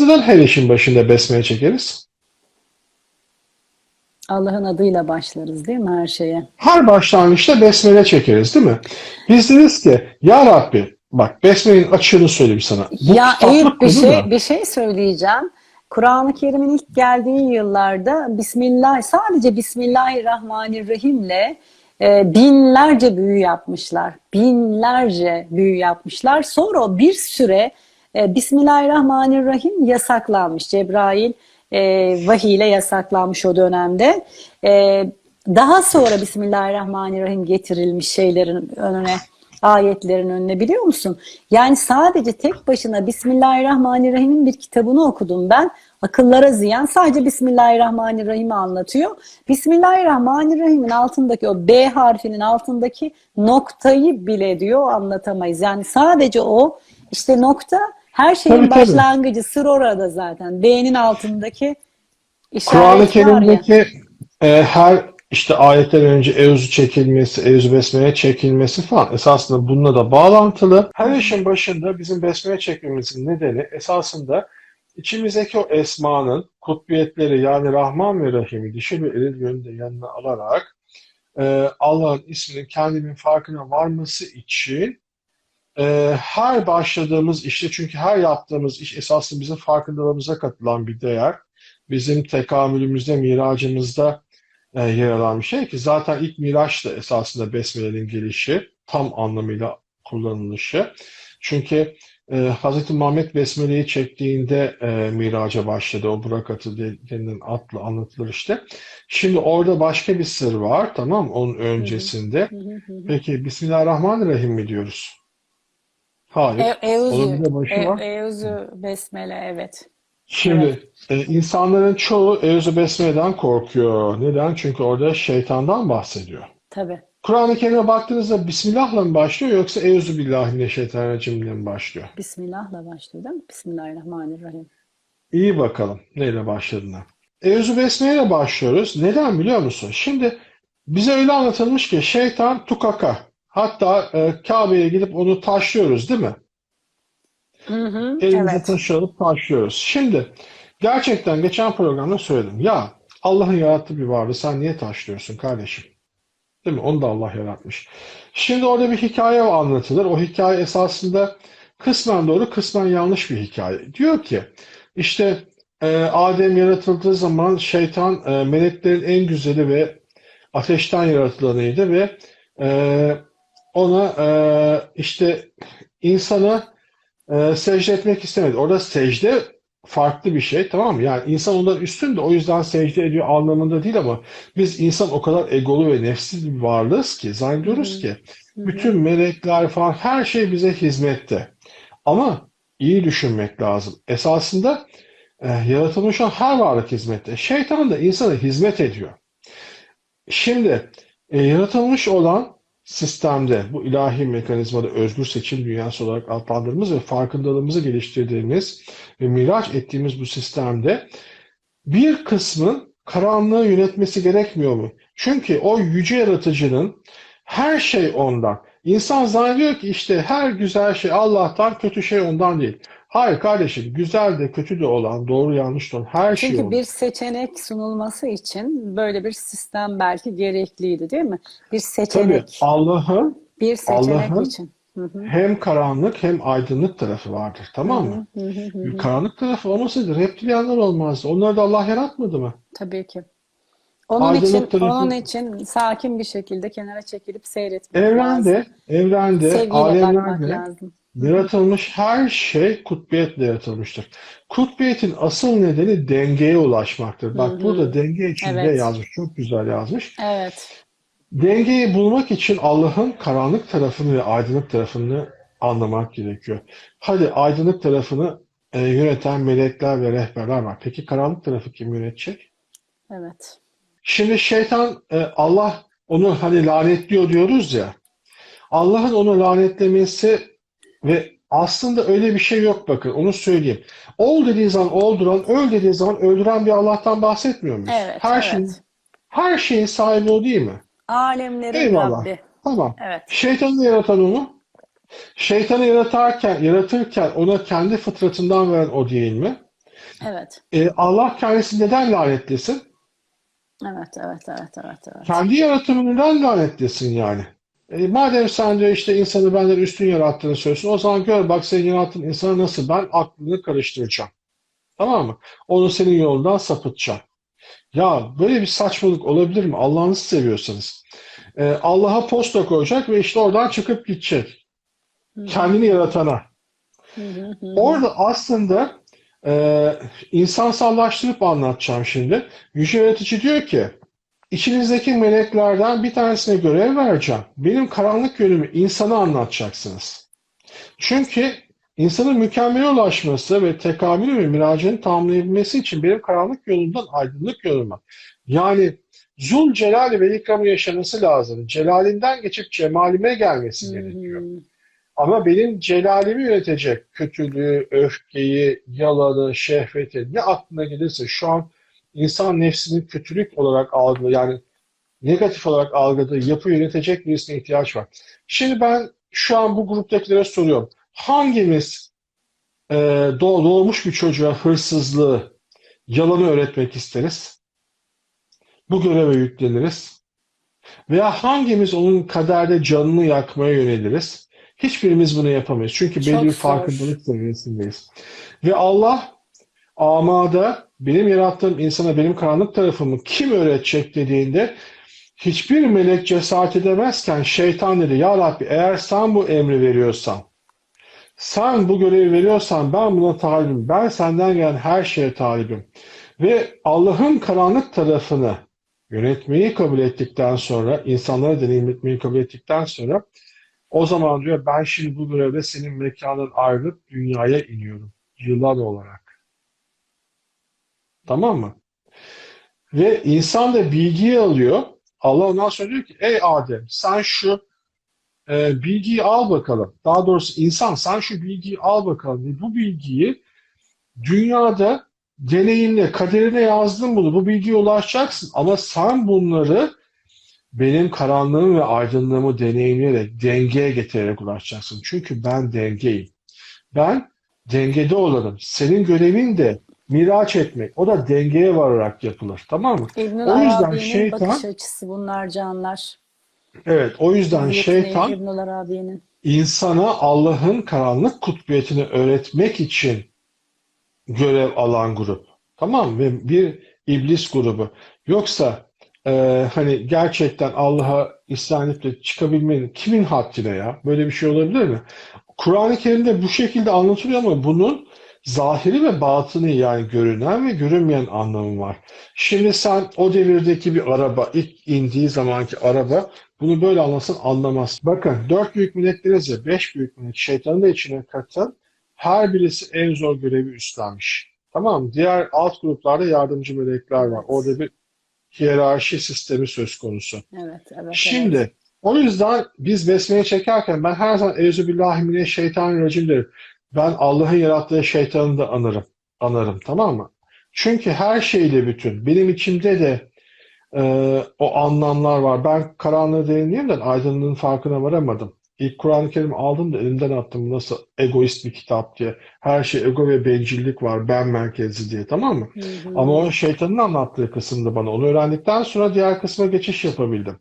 Biz neden her işin başında besmele çekeriz? Allah'ın adıyla başlarız değil mi her şeye? Her başlangıçta besmele çekeriz değil mi? Biz deriz ki ya Rabbi bak besmelenin açığını söyleyeyim sana. Bu ya Eyüp bir şey da- bir şey söyleyeceğim. Kur'an-ı Kerim'in ilk geldiği yıllarda Bismillah sadece Bismillahirrahmanirrahim'le e, binlerce büyü yapmışlar. Binlerce büyü yapmışlar. Sonra bir süre e, Bismillahirrahmanirrahim yasaklanmış. Cebrail e, vahiy ile yasaklanmış o dönemde. E, daha sonra Bismillahirrahmanirrahim getirilmiş şeylerin önüne ayetlerin önüne biliyor musun? Yani sadece tek başına Bismillahirrahmanirrahim'in bir kitabını okudum ben. Akıllara ziyan sadece Bismillahirrahmanirrahim'i anlatıyor. Bismillahirrahmanirrahim'in altındaki o B harfinin altındaki noktayı bile diyor anlatamayız. Yani sadece o işte nokta her şeyin Tabii, tabii. başlangıcı sır orada zaten. B'nin altındaki Kur'an-ı. Kerim'deki e, her işte ayetten önce evzu çekilmesi, evzu besmele çekilmesi falan esasında bununla da bağlantılı. Her işin başında bizim besmele çekmemizin nedeni esasında içimizdeki o esmanın kutbiyetleri yani Rahman ve Rahim'i dişi ve eril yönünde yanına alarak e, Allah'ın isminin kendimin farkına varması için e, her başladığımız işte çünkü her yaptığımız iş esasında bizim farkındalığımıza katılan bir değer bizim tekamülümüzde, miracımızda e, yer alan bir şey ki zaten ilk miraç da esasında Besmele'nin gelişi, tam anlamıyla kullanılışı. Çünkü e, Hz. Muhammed Besmele'yi çektiğinde e, miraca başladı. O Burak atı denilen atla anlatılır işte. Şimdi orada başka bir sır var, tamam? Onun öncesinde. Peki Bismillahirrahmanirrahim mi diyoruz? Hayır. E, Euzü, Onun bir de başı e, var. Euzü Besmele evet. Şimdi e, insanların çoğu Euzu Besmele'den korkuyor. Neden? Çünkü orada şeytandan bahsediyor. Tabii. Kur'an-ı Kerim'e baktığınızda Bismillah'la mı başlıyor yoksa Euzu Billahimineşşeytanirracim'le mi başlıyor? Bismillah'la başlıyor değil mi? Bismillahirrahmanirrahim. İyi bakalım neyle başladığına. Euzu Besmele'yle başlıyoruz. Neden biliyor musun? Şimdi bize öyle anlatılmış ki şeytan tukaka. Hatta e, Kabe'ye gidip onu taşlıyoruz değil mi? Hı hı, Elimize evet. taşı alıp taşlıyoruz. Şimdi gerçekten geçen programda söyledim. Ya Allah'ın yarattığı bir varlığı sen niye taşlıyorsun kardeşim? Değil mi? Onu da Allah yaratmış. Şimdi orada bir hikaye anlatılır. O hikaye esasında kısmen doğru, kısmen yanlış bir hikaye. Diyor ki işte e, Adem yaratıldığı zaman şeytan e, meleklerin en güzeli ve ateşten yaratılanıydı ve e, ona e, işte insana e, secde etmek istemedi. Orada secde farklı bir şey tamam mı? Yani insan ondan üstün de o yüzden secde ediyor anlamında değil ama biz insan o kadar egolu ve nefsiz bir varlığız ki zannediyoruz ki bütün melekler falan her şey bize hizmette. Ama iyi düşünmek lazım. Esasında e, yaratılmış olan her varlık hizmette. Şeytan da insana hizmet ediyor. Şimdi e, yaratılmış olan sistemde bu ilahi mekanizmada özgür seçim dünyası olarak adlandırdığımız ve farkındalığımızı geliştirdiğimiz ve miraç ettiğimiz bu sistemde bir kısmın karanlığı yönetmesi gerekmiyor mu? Çünkü o yüce yaratıcının her şey ondan. İnsan zannediyor ki işte her güzel şey Allah'tan, kötü şey ondan değil. Hayır kardeşim, güzel de kötü de olan, doğru yanlış da olan her şey Çünkü bir seçenek sunulması için böyle bir sistem belki gerekliydi değil mi? Bir Tabii seçenek, Allah'ın bir seçenek Allah'ın için. Hı hı. hem karanlık hem aydınlık tarafı vardır. Tamam mı? Hı hı hı hı. Karanlık tarafı olmasaydı reptilyanlar olmazdı. Onları da Allah yaratmadı mı? Tabii ki. Onun Aydınlık için, tarafı- onun için sakin bir şekilde kenara çekilip seyretmek lazım. Evrende, evrende, Sevgiyle alemlerde lazım. yaratılmış her şey kutbiyetle yaratılmıştır. Kutbiyetin asıl nedeni dengeye ulaşmaktır. Bak Hı hı. burada denge için de Evet. yazmış. Çok güzel yazmış. Evet. Dengeyi bulmak için Allah'ın karanlık tarafını ve aydınlık tarafını anlamak gerekiyor. Hadi aydınlık tarafını e, yöneten melekler ve rehberler var. Peki karanlık tarafı kim yönetecek? Evet. Şimdi şeytan e, Allah onu hani lanetliyor diyoruz ya. Allah'ın onu lanetlemesi ve aslında öyle bir şey yok bakın onu söyleyeyim. Ol dediği zaman olduran, öl dediği zaman öldüren bir Allah'tan bahsetmiyor muyuz? Evet, Her evet. şeyin her şeyin sahibi o değil mi? Alemlerin Eyvallah. Rabbi. Tamam. Evet. Şeytanı yaratan o mu? Şeytanı yaratarken, yaratırken ona kendi fıtratından veren o değil mi? Evet. E, Allah kendisi neden lanetlesin? Evet, evet, evet, evet, evet. Kendi yaratımını neden lanetlesin yani? E, madem sen diyor işte insanı benden üstün yarattığını söylüyorsun, o zaman gör bak senin yarattığın insana nasıl ben aklını karıştıracağım. Tamam mı? Onu senin yolundan sapıtacağım. Ya böyle bir saçmalık olabilir mi? Allah'ınızı seviyorsanız. E, Allah'a posta koyacak ve işte oradan çıkıp gidecek. Kendini yaratana. Hı hı hı. Orada aslında e, insansallaştırıp anlatacağım şimdi. Yüce Yaratıcı diyor ki içinizdeki meleklerden bir tanesine görev vereceğim. Benim karanlık yönümü insana anlatacaksınız. Çünkü insanın mükemmele ulaşması ve tekamül ve miracını tamamlayabilmesi için benim karanlık yolumdan aydınlık yoluma yani Zul Celali ve ikramı yaşaması lazım. Celalinden geçip cemalime gelmesi gerekiyor. Ama benim celalimi yönetecek kötülüğü, öfkeyi, yalanı, şehveti ne aklına gelirse şu an insan nefsinin kötülük olarak algıladığı yani negatif olarak algıladığı yapı yönetecek birisine ihtiyaç var. Şimdi ben şu an bu gruptakilere soruyorum. Hangimiz e, doğ- doğmuş bir çocuğa hırsızlığı, yalanı öğretmek isteriz? Bu göreve yükleniriz. Veya hangimiz onun kaderde canını yakmaya yöneliriz? Hiçbirimiz bunu yapamayız. Çünkü belli bir farkındalık seviyesindeyiz. Ve Allah amada benim yarattığım insana benim karanlık tarafımı kim öğretecek dediğinde hiçbir melek cesaret edemezken şeytan dedi ya Rabbi eğer sen bu emri veriyorsan sen bu görevi veriyorsan ben buna talibim. Ben senden gelen her şeye talibim. Ve Allah'ın karanlık tarafını yönetmeyi kabul ettikten sonra, insanlara deneyimletmeyi kabul ettikten sonra o zaman diyor ben şimdi bu görevde senin mekanın ayrılıp dünyaya iniyorum. Yılan olarak. Tamam mı? Ve insan da bilgiyi alıyor. Allah ondan sonra diyor ki ey Adem sen şu e, bilgiyi al bakalım. Daha doğrusu insan sen şu bilgiyi al bakalım. Ve bu bilgiyi dünyada deneyimle, kaderine yazdın bunu. Bu bilgiye ulaşacaksın. Ama sen bunları benim karanlığım ve aydınlığımı deneyimleyerek, dengeye getirerek ulaşacaksın. Çünkü ben dengeyim. Ben dengede olanım. Senin görevin de miraç etmek. O da dengeye vararak yapılır. Tamam mı? İbnül O yüzden şeytan- bakış açısı bunlar canlar. Evet, o yüzden Yeteneği şeytan Arabi'nin. insana Allah'ın karanlık kutbiyetini öğretmek için görev alan grup. Tamam mı? Ve bir iblis grubu. Yoksa e, hani gerçekten Allah'a isyan edip çıkabilmenin kimin haddine ya? Böyle bir şey olabilir mi? Kur'an-ı Kerim'de bu şekilde anlatılıyor ama bunun zahiri ve batını yani görünen ve görünmeyen anlamı var. Şimdi sen o devirdeki bir araba ilk indiği zamanki araba bunu böyle anlasın anlamaz. Bakın dört büyük melek deriz ya beş büyük melek şeytanı da içine katan her birisi en zor görevi üstlenmiş. Tamam? Diğer alt gruplarda yardımcı melekler var. Orada bir hiyerarşi sistemi söz konusu. Evet, evet, evet. Şimdi o yüzden biz besmele çekerken ben her zaman Euzubillahimineşşeytanirracim derim. Ben Allah'ın yarattığı şeytanı da anırım. Anarım tamam mı? Çünkü her şeyle bütün. Benim içimde de e, o anlamlar var. Ben karanlığı deneyimden aydınlığın farkına varamadım. İlk Kur'an-ı Kerim aldım da elimden attım. Nasıl egoist bir kitap diye. Her şey ego ve bencillik var. Ben merkezli diye tamam mı? Hı hı. Ama o şeytanın anlattığı kısımda bana. Onu öğrendikten sonra diğer kısma geçiş yapabildim.